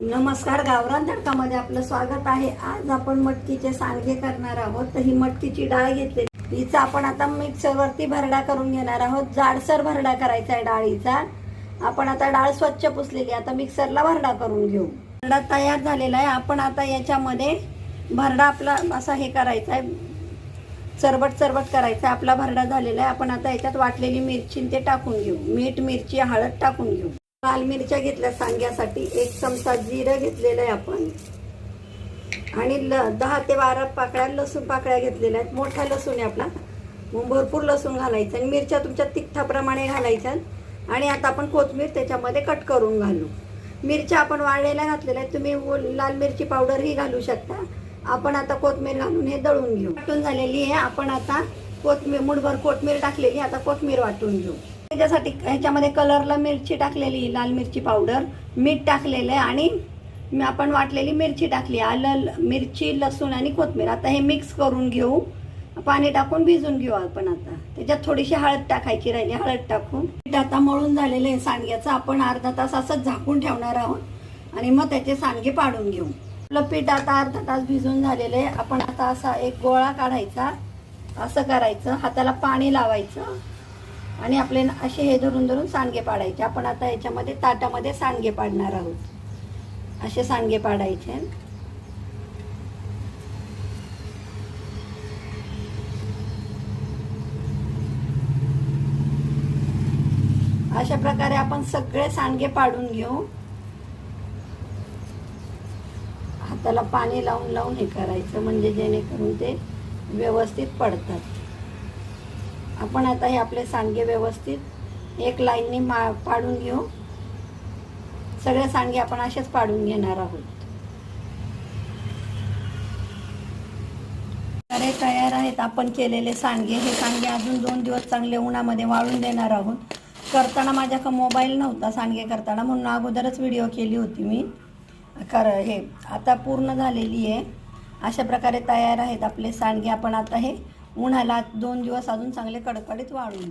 नमस्कार गावरान तडकामध्ये आपलं स्वागत आहे. आज आपण मटकीचे सांडगे करणार आहोत. तर ही मटकीची डाळ घेतली हिचा आपण आता मिक्सरवरती भरडा करून घेणार आहोत. जाडसर भरडा करायचा आहे डाळीचा. आपण आता डाळ स्वच्छ पुसलेली आता मिक्सरला भरडा करून घेऊ. भरडा तयार झालेला आहे. आपण आता याच्यामध्ये भरडा आपला असा हे करायचा आहे. चरबट चरबट करायचा आपला भरडा झालेला आहे. आपण आता याच्यात वाटलेली मिरची ते टाकून घेऊ. मीठ मिरची हळद टाकून घेऊ. लाल मिरच्या घेतल्या सांग्यासाठी एक चमचा जिरं घेतलेलं आहे आपण. आणि ल दहा ते बारा पाकळ्या लसूण पाकळ्या घेतलेल्या आहेत. मोठा लसूण आहे आपला. मग भरपूर लसूण घालायचं. आणि मिरच्या तुमच्या तिखटाप्रमाणे घालायच्या. आणि आता आपण कोथमीर त्याच्यामध्ये कट करून घालू. मिरच्या आपण वाळलेल्या घातलेल्या आहेत. तुम्ही लाल मिरची पावडरही घालू शकता. आपण आता कोथमीर घालून हे दळून घेऊ. वाटून झालेली आहे. आपण आता कोथमीर मुठभर कोथमीर टाकलेली आता कोथमीर वाटून घेऊ. त्याच्यासाठी ह्याच्यामध्ये कलरला मिरची टाकलेली लाल मिरची पावडर मीठ टाकलेलं आहे आणि आपण वाटलेली मिरची टाकली. आलं मिरची लसूण आणि कोथमीर. आता हे मिक्स करून घेऊ. पाणी टाकून भिजून घेऊ आपण आता. त्याच्यात थोडीशी हळद टाकायची राहिली. हळद टाकून. पीठ आता मळून झालेलं आहे. सांडग्याचं आपण अर्धा तास असंच झाकून ठेवणार आहोत. आणि मग त्याचे सांडगे पाडून घेऊ. आपलं पीठ आता अर्धा तास भिजून झालेलं आहे. आपण आता असा एक गोळा काढायचा. असं करायचं. हाताला पाणी लावायचं. आणि आपले असे हे धरून धरून सांडगे पाडायचे. आपण आता याच्यामध्ये ताटामध्ये सांडगे पाडणार आहोत. असे सांडगे पाडायचे. अशा प्रकारे आपण सगळे सांडगे पाडून घेऊ. हाताला पाणी लावून लावून हे करायचं. म्हणजे जेणेकरून ते व्यवस्थित पडतात. आपण आता हे आपले सांडगे व्यवस्थित एक लाईनने मा पाडून घेऊ. सगळे सांडगे आपण असेच पाडून घेणार आहोत. अरे तयार आहेत आपण केलेले सांडगे. हे सांडगे अजून दोन दिवस चांगले उन्हामध्ये वाळून देणार आहोत. करताना माझ्याकडं मोबाईल नव्हता सांडगे करताना म्हणून अगोदरच व्हिडिओ केली होती मी. कर हे आता पूर्ण झालेली आहे. अशा प्रकारे तयार आहेत आपले सांडगे. आपण आता हे उन्हाला दोन दिवस अजून चांगले कडकडीत वाळून